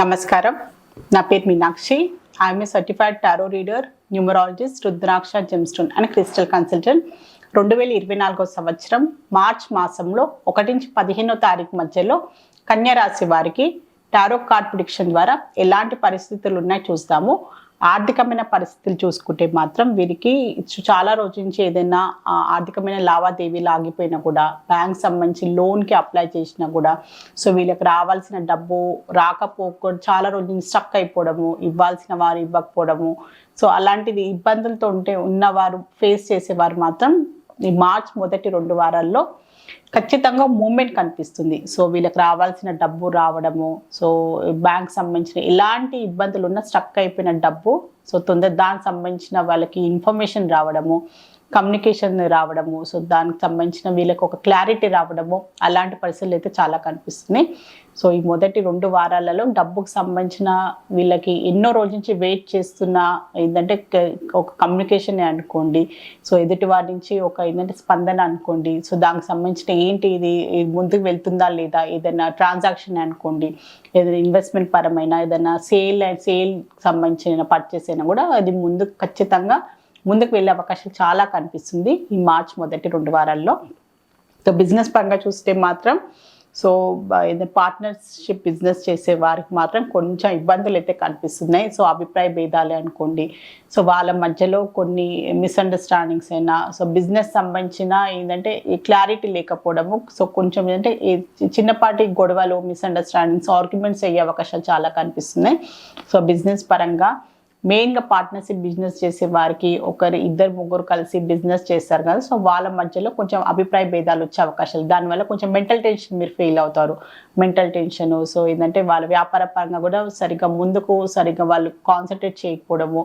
నమస్కారం. నా పేరు Meenakshi. I'm a certified tarot reader numerologist rudraksha gemstone and crystal consultant రెండు వేల ఇరవై నాలుగో సంవత్సరం మార్చ్ మాసంలో ఒకటి నుంచి పదిహేనో తారీఖు మధ్యలో కన్యా రాశి వారికి టారో కార్డ్ ప్రిడిక్షన్ ద్వారా ఎలాంటి పరిస్థితులు ఉన్నాయో చూస్తాము. ఆర్థికమైన పరిస్థితులు చూసుకుంటే మాత్రం వీరికి చాలా రోజుల నుంచి ఏదైనా ఆర్థికమైన లావాదేవీలు ఆగిపోయినా కూడా బ్యాంక్ సంబంధించి లోన్కి అప్లై చేసినా కూడా సో వీళ్ళకి రావాల్సిన డబ్బు రాకపోక చాలా రోజులు స్టక్ అయిపోవడము ఇవ్వాల్సిన వారు ఇవ్వకపోవడము. సో అలాంటిది ఇబ్బందులతో ఉంటే ఉన్నవారు ఫేస్ చేసేవారు మాత్రం ఈ మార్చ్ మొదటి రెండు వారాల్లో ఖచ్చితంగా మూమెంట్ కనిపిస్తుంది. సో వీళ్ళకి రావాల్సిన డబ్బు రావడము సో బ్యాంక్ సంబంధించిన ఎలాంటి ఇబ్బందులు ఉన్నా స్ట్రక్ అయిపోయిన డబ్బు సో తొందర దానికి సంబంధించిన వాళ్ళకి ఇన్ఫర్మేషన్ రావడము కమ్యూనికేషన్ రావడము సో దానికి సంబంధించిన వీళ్ళకి ఒక క్లారిటీ రావడము అలాంటి పరిస్థితులు అయితే చాలా కనిపిస్తున్నాయి. సో ఈ మొదటి రెండు వారాలలో డబ్బుకు సంబంధించిన వీళ్ళకి ఎన్నో రోజుల నుంచి వెయిట్ చేస్తున్న ఏంటంటే ఒక కమ్యూనికేషన్ అనుకోండి సో ఎదుటి వారి నుంచి ఒక ఏంటంటే స్పందన అనుకోండి సో దానికి సంబంధించిన ఏంటి ఇది ఇది ముందుకు వెళ్తుందా లేదా ఏదైనా ట్రాన్సాక్షన్ అనుకోండి ఏదైనా ఇన్వెస్ట్మెంట్ పరమైన ఏదైనా సేల్ సేల్ సంబంధించిన పర్చేస్ అయినా కూడా అది ముందు ఖచ్చితంగా ముందుకు వెళ్ళే అవకాశం చాలా కనిపిస్తుంది ఈ మార్చ్ మొదటి రెండు వారాల్లో. సో బిజినెస్ పరంగా చూస్తే మాత్రం సో ఏదైనా పార్ట్నర్షిప్ బిజినెస్ చేసే వారికి మాత్రం కొంచెం ఇబ్బందులు అయితే కనిపిస్తున్నాయి. సో అభిప్రాయ భేదాలే అనుకోండి. సో వాళ్ళ మధ్యలో కొన్ని మిస్అండర్స్టాండింగ్స్ అయినా సో బిజినెస్ సంబంధించిన ఏంటంటే క్లారిటీ లేకపోవడము సో కొంచెం ఏంటంటే చిన్నపాటి గొడవలు మిస్అండర్స్టాండింగ్స్ ఆర్గ్యుమెంట్స్ అయ్యే అవకాశాలు చాలా కనిపిస్తున్నాయి. సో బిజినెస్ పరంగా మెయిన్గా పార్ట్నర్షిప్ బిజినెస్ చేసే వారికి ఒకరు ఇద్దరు ముగ్గురు కలిసి బిజినెస్ చేస్తారు కదా. సో వాళ్ళ మధ్యలో కొంచెం అభిప్రాయ భేదాలు వచ్చే అవకాశాలు. దానివల్ల కొంచెం మెంటల్ టెన్షన్ మీరు ఫీల్ అవుతారు. మెంటల్ టెన్షన్ సో ఏంటంటే వాళ్ళ వ్యాపార పరంగా కూడా సరిగ్గా ముందుకు సరిగ్గా వాళ్ళు కాన్సన్ట్రేట్ చేయకపోవడము.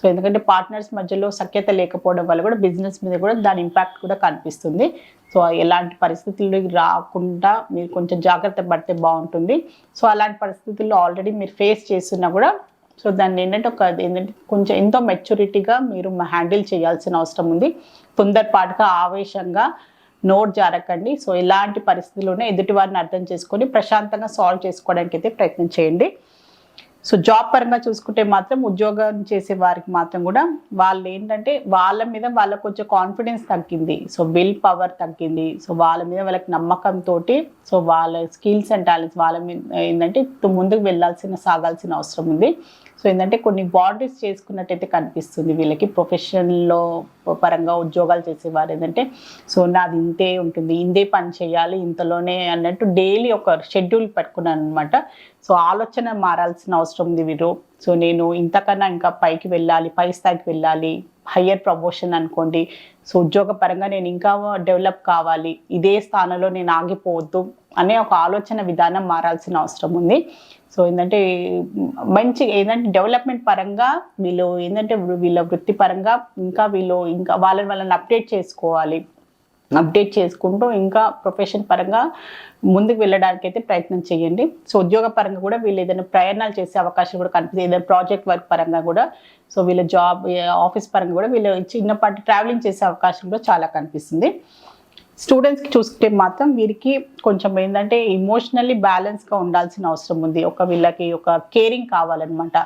సో ఎందుకంటే పార్ట్నర్స్ మధ్యలో సఖ్యత లేకపోవడం వల్ల కూడా బిజినెస్ మీద కూడా దాని ఇంపాక్ట్ కూడా కనిపిస్తుంది. సో ఎలాంటి పరిస్థితులు రాకుండా మీరు కొంచెం జాగ్రత్త పడితే బాగుంటుంది. సో అలాంటి పరిస్థితుల్లో ఆల్రెడీ మీరు ఫేస్ చేస్తున్నా కూడా సో దాన్ని ఏంటంటే ఒక ఏంటంటే కొంచెం ఎంతో మెచ్యూరిటీగా మీరు హ్యాండిల్ చేయాల్సిన అవసరం ఉంది. తొందరపాటుగా ఆవేశంగా నోట్ జారకండి. సో ఇలాంటి పరిస్థితుల్లోనే ఎదుటివారిని అర్థం చేసుకొని ప్రశాంతంగా సాల్వ్ చేసుకోవడానికి అయితే ప్రయత్నం చేయండి. సో జాబ్ పరంగా చూసుకుంటే మాత్రం ఉద్యోగం చేసే వారికి మాత్రం కూడా వాళ్ళు ఏంటంటే వాళ్ళ మీద వాళ్ళకు కొంచెం కాన్ఫిడెన్స్ తగ్గింది. సో విల్ పవర్ తగ్గింది. సో వాళ్ళ మీద వాళ్ళకి నమ్మకంతో సో వాళ్ళ స్కిల్స్ అండ్ టాలెంట్స్ వాళ్ళ మీద ఏంటంటే ముందుకు వెళ్ళాల్సిన సాగాల్సిన అవసరం ఉంది. సో ఏంటంటే కొన్ని బాడీస్ చేసుకున్నట్టయితే కనిపిస్తుంది వీళ్ళకి ప్రొఫెషన్లో పరంగా ఉద్యోగాలు చేసేవారు ఏంటంటే సో నాది ఇంతే ఉంటుంది ఇంతే పని చేయాలి ఇంతలోనే అన్నట్టు డైలీ ఒక షెడ్యూల్ పెట్టుకున్నాను అనమాట సో ఆలోచన మారాల్సిన అవసరం ఉంది వీరు. సో నేను ఇంతకన్నా ఇంకా పైకి వెళ్ళాలి పై స్థాయికి వెళ్ళాలి హయ్యర్ ప్రమోషన్ అనుకోండి. సో ఉద్యోగపరంగా నేను ఇంకా డెవలప్ కావాలి ఇదే స్థానంలో నేను ఆగిపోవద్దు అనే ఒక ఆలోచన విధానం మారాల్సిన అవసరం ఉంది. సో ఏంటంటే మంచి ఏంటంటే డెవలప్మెంట్ పరంగా వీళ్ళు ఏంటంటే వీళ్ళ వృత్తి పరంగా ఇంకా వీళ్ళు ఇంకా వాళ్ళని వాళ్ళని అప్డేట్ చేసుకోవాలి. అప్డేట్ చేసుకుంటూ ఇంకా ప్రొఫెషన్ పరంగా ముందుకు వెళ్ళడానికి అయితే ప్రయత్నం చేయండి. సో ఉద్యోగ పరంగా కూడా వీళ్ళు ఏదైనా ప్రయాణాలు చేసే అవకాశం కూడా కనిపిస్తుంది. ఏదైనా ప్రాజెక్ట్ వర్క్ పరంగా కూడా. సో వీళ్ళ జాబ్ ఆఫీస్ పరంగా కూడా వీళ్ళు చిన్నపాటి ట్రావెలింగ్ చేసే అవకాశం కూడా చాలా కనిపిస్తుంది. స్టూడెంట్స్కి చూసుకుంటే మాత్రం వీరికి కొంచెం ఏంటంటే ఇమోషనల్లీ బ్యాలెన్స్గా ఉండాల్సిన అవసరం ఉంది. ఒక వీళ్ళకి ఒక కేరింగ్ కావాలన్నమాట.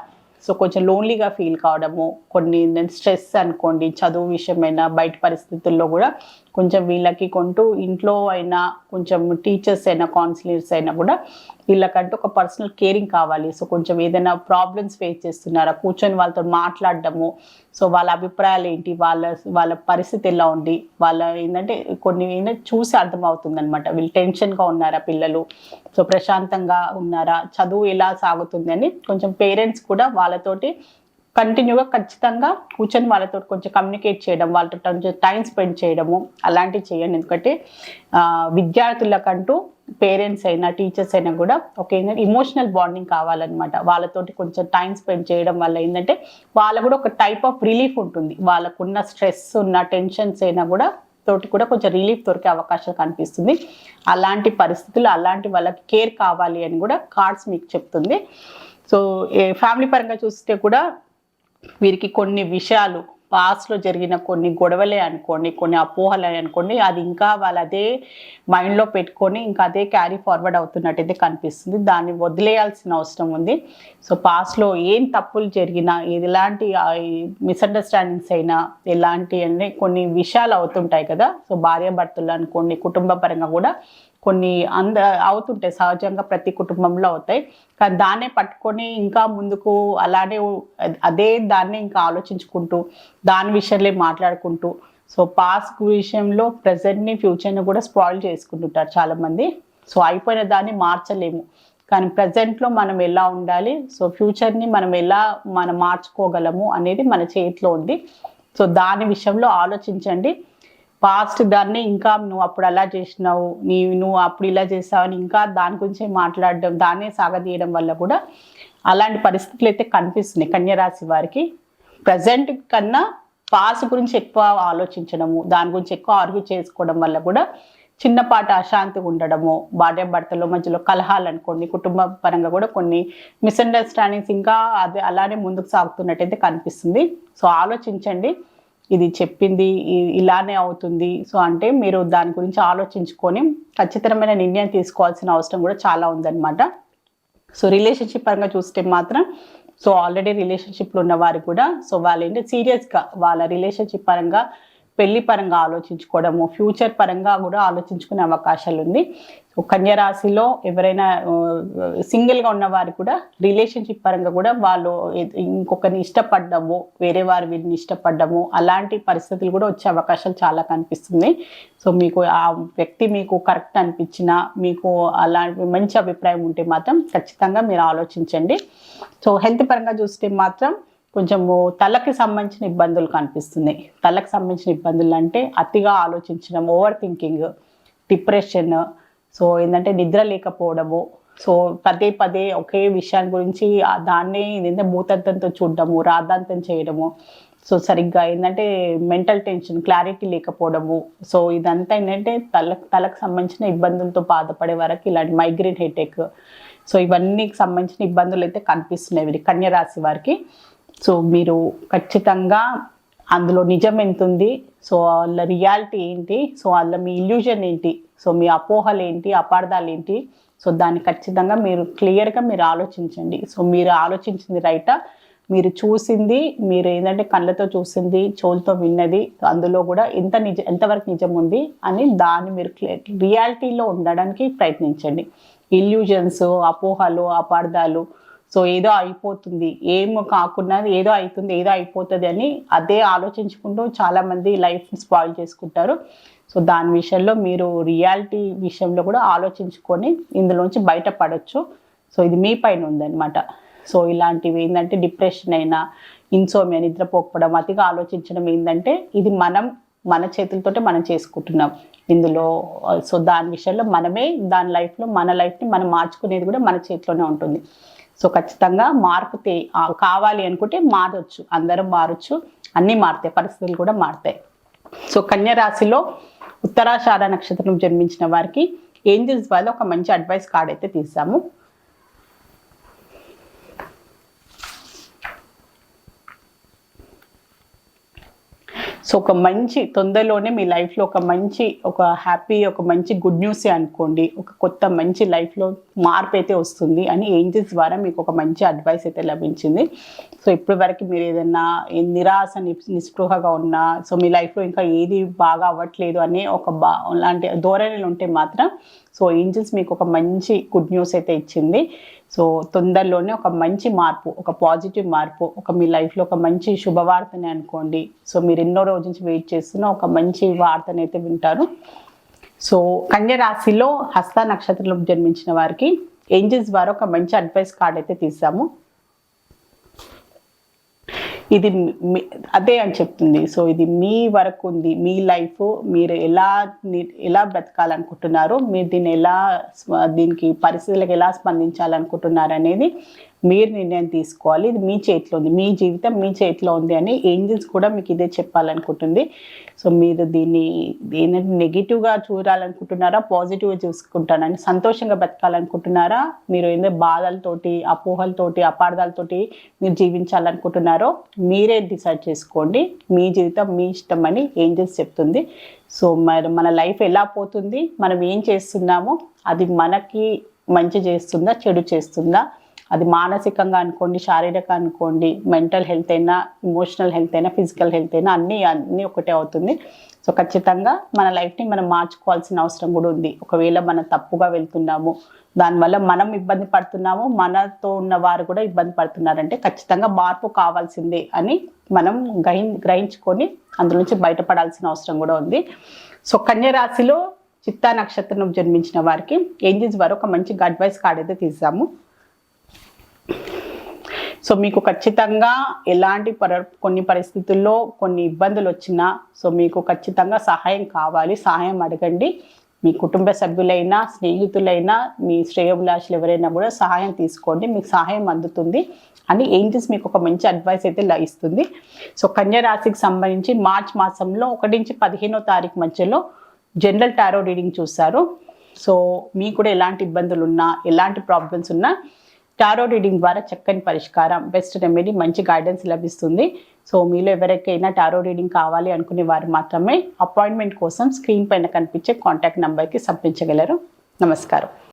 సో కొంచెం లోన్లీగా ఫీల్ కావడము కొన్ని స్ట్రెస్ అనుకోండి చదువు విషయమైనా బయట పరిస్థితుల్లో కూడా కొంచెం వీళ్ళకి కొంటూ ఇంట్లో అయినా కొంచెం టీచర్స్ అయినా కౌన్సిలర్స్ అయినా కూడా వీళ్ళకంటూ ఒక పర్సనల్ కేరింగ్ కావాలి. సో కొంచెం ఏదైనా ప్రాబ్లమ్స్ ఫేస్ చేస్తున్నారా కూర్చొని వాళ్ళతో మాట్లాడడము సో వాళ్ళ అభిప్రాయాలు ఏంటి వాళ్ళ వాళ్ళ పరిస్థితి ఎలా ఉంది వాళ్ళ ఏంటంటే కొన్ని ఏంటంటే చూసి అర్థమవుతుంది అనమాట వీళ్ళు టెన్షన్గా ఉన్నారా పిల్లలు సో ప్రశాంతంగా ఉన్నారా చదువు ఎలా సాగుతుంది అని కొంచెం పేరెంట్స్ కూడా వాళ్ళతోటి కంటిన్యూగా ఖచ్చితంగా కూర్చొని వాళ్ళతో కొంచెం కమ్యూనికేట్ చేయడం వాళ్ళతో కొంచెం టైం స్పెండ్ చేయడము అలాంటివి చేయండి. ఎందుకంటే విద్యార్థులకంటూ పేరెంట్స్ అయినా టీచర్స్ అయినా కూడా ఒక ఏంటంటే ఇమోషనల్ బాండింగ్ కావాలన్నమాట. వాళ్ళతోటి కొంచెం టైం స్పెండ్ చేయడం వల్ల ఏంటంటే వాళ్ళ కూడా ఒక టైప్ ఆఫ్ రిలీఫ్ ఉంటుంది. వాళ్ళకున్న స్ట్రెస్ ఉన్న టెన్షన్స్ అయినా కూడా తోటి కూడా కొంచెం రిలీఫ్ దొరికే అవకాశం కనిపిస్తుంది. అలాంటి పరిస్థితులు అలాంటి వాళ్ళకి కేర్ కావాలి అని కూడా కార్డ్స్ మీకు చెప్తుంది. సో ఫ్యామిలీ పరంగా చూస్తే కూడా వీరికి కొన్ని విషయాలు పాస్ట్లో జరిగిన కొన్ని గొడవలే అనుకోండి కొన్ని అపోహలే అనుకోండి అది ఇంకా వాళ్ళు అదే మైండ్లో పెట్టుకొని ఇంకా అదే క్యారీ ఫార్వర్డ్ అవుతున్నట్టయితే కనిపిస్తుంది. దాన్ని వదిలేయాల్సిన అవసరం ఉంది. సో పాస్ట్లో ఏం తప్పులు జరిగినా ఎలాంటి మిస్అండర్స్టాండింగ్స్ అయినా ఎలాంటి అనే కొన్ని విషయాలు అవుతుంటాయి కదా. సో భార్యాభర్తలు అనుకోండి కుటుంబ పరంగా కూడా కొన్ని అంద అవుతుంటాయి. సహజంగా ప్రతి కుటుంబంలో అవుతాయి. కానీ దాన్నే పట్టుకొని ఇంకా ముందుకు అలానే అదే దాన్ని ఇంకా ఆలోచించుకుంటూ దాని విషయంలో మాట్లాడుకుంటూ సో పాస్ట్ విషయంలో ప్రజెంట్ని ఫ్యూచర్ని కూడా స్పాయిల్ చేసుకుంటుంటారు చాలామంది. సో అయిపోయిన దాన్ని మార్చలేము. కానీ ప్రజెంట్లో మనం ఎలా ఉండాలి? సో ఫ్యూచర్ని మనం ఎలా మనం మార్చుకోగలము అనేది మన చేతిలో ఉంది. సో దాని విషయంలో ఆలోచించండి. పాస్ట్ దాన్ని ఇంకా నువ్వు అప్పుడు అలా చేసినావు నీ నువ్వు అప్పుడు ఇలా చేసావు అని ఇంకా దాని గురించి మాట్లాడడం దాన్నే సాగదీయడం వల్ల కూడా అలాంటి పరిస్థితులు అయితే కనిపిస్తున్నాయి కన్యరాశి వారికి. ప్రజెంట్ కన్నా పాస్ట్ గురించి ఎక్కువ ఆలోచించడము దాని గురించి ఎక్కువ ఆర్గ్యూ చేసుకోవడం వల్ల కూడా చిన్నపాటి అశాంతి ఉండడము భార్య భర్తలు మధ్యలో కలహాలు అనుకోండి కుటుంబ పరంగా కూడా కొన్ని మిస్అండర్స్టాండింగ్స్ ఇంకా అదే అలానే ముందుకు సాగుతున్నట్టయితే కనిపిస్తుంది. సో ఆలోచించండి. ఇది చెప్పింది ఇలానే అవుతుంది. సో అంటే మీరు దాని గురించి ఆలోచించుకొని ఖచ్చితమైన నిర్ణయం తీసుకోవాల్సిన అవసరం కూడా చాలా ఉందన్నమాట. సో రిలేషన్షిప్ పరంగా చూస్తే మాత్రం సో ఆల్రెడీ రిలేషన్షిప్లో ఉన్న వారు కూడా సో వాళ్ళు ఏంటి సీరియస్గా వాళ్ళ రిలేషన్షిప్ పరంగా పెళ్ళి పరంగా ఆలోచించుకోవడము ఫ్యూచర్ పరంగా కూడా ఆలోచించుకునే అవకాశాలు ఉంది. కన్యరాశిలో ఎవరైనా సింగిల్గా ఉన్నవారు కూడా రిలేషన్షిప్ పరంగా కూడా వాళ్ళు ఇంకొకరిని ఇష్టపడ్డము వేరే వారు వీరిని ఇష్టపడ్డము అలాంటి పరిస్థితులు కూడా వచ్చే అవకాశాలు చాలా కనిపిస్తుంది. సో మీకు ఆ వ్యక్తి మీకు కరెక్ట్ అనిపించినా మీకు అలాంటి మంచి అభిప్రాయం ఉంటే మాత్రం ఖచ్చితంగా మీరు ఆలోచించండి. సో హెల్త్ పరంగా చూస్తే మాత్రం కొంచెము తలకి సంబంధించిన ఇబ్బందులు కనిపిస్తున్నాయి. తలకు సంబంధించిన ఇబ్బందులు అంటే అతిగా ఆలోచించడం ఓవర్ థింకింగ్ డిప్రెషన్. సో ఏంటంటే నిద్ర లేకపోవడము. సో పదే పదే ఒకే విషయాన్ని గురించి దాన్నే ఏంటంటే భూతంతంతో చూడడము రాద్ధాంతం చేయడము. సో సరిగ్గా ఏంటంటే మెంటల్ టెన్షన్ క్లారిటీ లేకపోవడము. సో ఇదంతా ఏంటంటే తల తలకు సంబంధించిన ఇబ్బందులతో బాధపడే వరకు ఇలాంటి మైగ్రేన్ హెడేక్. సో ఇవన్నీ సంబంధించిన ఇబ్బందులు అయితే కనిపిస్తున్నాయి కన్యరాశి వారికి. సో మీరు ఖచ్చితంగా అందులో నిజం ఎంతుంది. సో వాళ్ళ రియాలిటీ ఏంటి? సో వాళ్ళ మీ ఇల్యూజన్ ఏంటి? సో మీ అపోహలు ఏంటి? అపార్థాలు ఏంటి? సో దాన్ని ఖచ్చితంగా మీరు క్లియర్గా మీరు ఆలోచించండి. సో మీరు ఆలోచించింది రైటా. మీరు చూసింది మీరు ఏంటంటే కళ్ళతో చూసింది చోలుతో విన్నది అందులో కూడా ఎంత నిజ ఎంతవరకు నిజం ఉంది అని దాన్ని మీరు రియాలిటీలో ఉండడానికి ప్రయత్నించండి. ఇల్యూజన్స్ అపోహలు అపార్థాలు సో ఏదో అయిపోతుంది. ఏం కాకుండా ఏదో అవుతుంది ఏదో అయిపోతుంది అని అదే ఆలోచించుకుంటూ చాలామంది లైఫ్ స్పాయిల్ చేసుకుంటారు. సో దాని విషయంలో మీరు రియాలిటీ విషయంలో కూడా ఆలోచించుకొని ఇందులోంచి బయటపడవచ్చు సో ఇది మీ పైన ఉందన్నమాట. సో ఇలాంటివి ఏంటంటే డిప్రెషన్ అయినా ఇన్సోమియా నిద్రపోకపోవడం అతిగా ఆలోచించడం ఏంటంటే ఇది మనం మన చేతులతోటే మనం చేసుకుంటున్నాం. ఇందులో సో దాని విషయంలో మనమే దాని లైఫ్లో మన లైఫ్ని మనం మార్చుకునేది కూడా మన చేతిలోనే ఉంటుంది. సో ఖచ్చితంగా మార్పు కావాలి అనుకుంటే మారొచ్చు అందరం మారచ్చు అన్నీ మారుతాయి పరిస్థితులు కూడా మారుతాయి. సో కన్యరాశిలో ఉత్తరాషాఢ నక్షత్రం జన్మించిన వారికి ఏంజిల్స్ వాళ్ళు ఒక మంచి అడ్వైస్ కార్డ్ అయితే తీసాము. సో ఒక మంచి తొందరలోనే మీ లైఫ్లో ఒక మంచి ఒక హ్యాపీ ఒక మంచి గుడ్ న్యూస్ అనుకోండి. ఒక కొత్త మంచి లైఫ్లో మార్పు అయితే వస్తుంది అని ఏంజిల్స్ ద్వారా మీకు ఒక మంచి అడ్వైస్ అయితే లభించింది. సో ఇప్పటి వరకు మీరు ఏదైనా నిరాశ నిస్పృహగా ఉన్నా సో మీ లైఫ్లో ఇంకా ఏది బాగా అవ్వట్లేదు అనే ఒక బా అలాంటి ధోరణిలు ఉంటే మాత్రం సో ఏంజిల్స్ మీకు ఒక మంచి గుడ్ న్యూస్ అయితే ఇచ్చింది. సో తొందరలోనే ఒక మంచి మార్పు ఒక పాజిటివ్ మార్పు ఒక మీ లైఫ్లో ఒక మంచి శుభవార్తని అనుకోండి. సో మీరు ఎన్నో రోజు నుంచి వెయిట్ చేస్తున్న ఒక మంచి వార్తని అయితే వింటారు. సో కన్యరాశిలో హస్త నక్షత్రంలో జన్మించిన వారికి ఏంజిల్స్ ద్వారా ఒక మంచి అడ్వైస్ కార్డ్ అయితే తీసాము ఇది అదే అని చెప్తుంది. సో ఇది మీ వరకు ఉంది. మీ లైఫ్ మీరు ఎలా ఎలా బ్రతకాలనుకుంటున్నారు మీరు దీన్ని ఎలా దీనికి పరిస్థితులకు ఎలా స్పందించాలనుకుంటున్నారు అనేది మీరు నిర్ణయం తీసుకోవాలి. ఇది మీ చేతిలో ఉంది. మీ జీవితం మీ చేతిలో ఉంది అని ఏంజిల్స్ కూడా మీకు ఇదే చెప్పాలనుకుంటుంది. సో మీరు దీన్ని ఏంటంటే నెగిటివ్గా చూడాలనుకుంటున్నారా? పాజిటివ్గా చూసుకుంటానని సంతోషంగా బతకాలనుకుంటున్నారా? మీరు ఏందో బాధలతోటి అపోహలతోటి అపార్థాలతోటి మీరు జీవించాలనుకుంటున్నారో మీరే డిసైడ్ చేసుకోండి. మీ జీవితం మీ ఇష్టం అని ఏంజిల్స్ చెప్తుంది. సో మరి మన లైఫ్ ఎలా పోతుంది? మనం ఏం చేస్తున్నామో అది మనకి మంచి చేస్తుందా చెడు చేస్తుందా? అది మానసికంగా అనుకోండి శారీరక అనుకోండి మెంటల్ హెల్త్ అయినా ఇమోషనల్ హెల్త్ అయినా ఫిజికల్ హెల్త్ అయినా అన్నీ అన్నీ ఒకటే అవుతుంది. సో ఖచ్చితంగా మన లైఫ్ని మనం మార్చుకోవాల్సిన అవసరం కూడా ఉంది. ఒకవేళ మనం తప్పుగా వెళ్తున్నాము దానివల్ల మనం ఇబ్బంది పడుతున్నాము మనతో ఉన్న వారు కూడా ఇబ్బంది పడుతున్నారంటే ఖచ్చితంగా మార్పు కావాల్సిందే అని మనం గ్రహి గ్రహించుకొని అందులో నుంచి బయటపడాల్సిన అవసరం కూడా ఉంది. సో కన్యరాశిలో చిత్తా నక్షత్రం జన్మించిన వారికి ఏంజిల్స్ వారు ఒక మంచి అడ్వైస్ కార్డ్ అయితే తీసాము సో మీకు ఖచ్చితంగా ఎలాంటి పర కొన్ని పరిస్థితుల్లో కొన్ని ఇబ్బందులు వచ్చినా సో మీకు ఖచ్చితంగా సహాయం కావాలి. సహాయం అడగండి. మీ కుటుంబ సభ్యులైనా స్నేహితులైనా మీ శ్రేయోభిలాషులు ఎవరైనా కూడా సహాయం తీసుకోండి. మీకు సహాయం అందుతుంది. అని ఏంజిల్స్ మీకు ఒక మంచి అడ్వైస్ అయితే ఇస్తుంది. సో కన్యరాశికి సంబంధించి మార్చ్ మాసంలో ఒకటి నుంచి పదిహేనో తారీఖు మధ్యలో జనరల్ టారో రీడింగ్ చూస్తారు సో మీకు కూడా ఎలాంటి ఇబ్బందులు ఉన్నా ఎలాంటి ప్రాబ్లమ్స్ ఉన్నా టారో రీడింగ్ ద్వారా చక్కని పరిష్కారం. బెస్ట్ రెమెడీ మంచి గైడెన్స్ లభిస్తుంది. సో మీలో ఎవరికైనా టారో రీడింగ్ కావాలి అనుకునే వారు మాత్రమే అపాయింట్మెంట్ కోసం స్క్రీన్ పైన కనిపించే కాంటాక్ట్ నెంబర్కి సంప్రదించగలరు. నమస్కారం.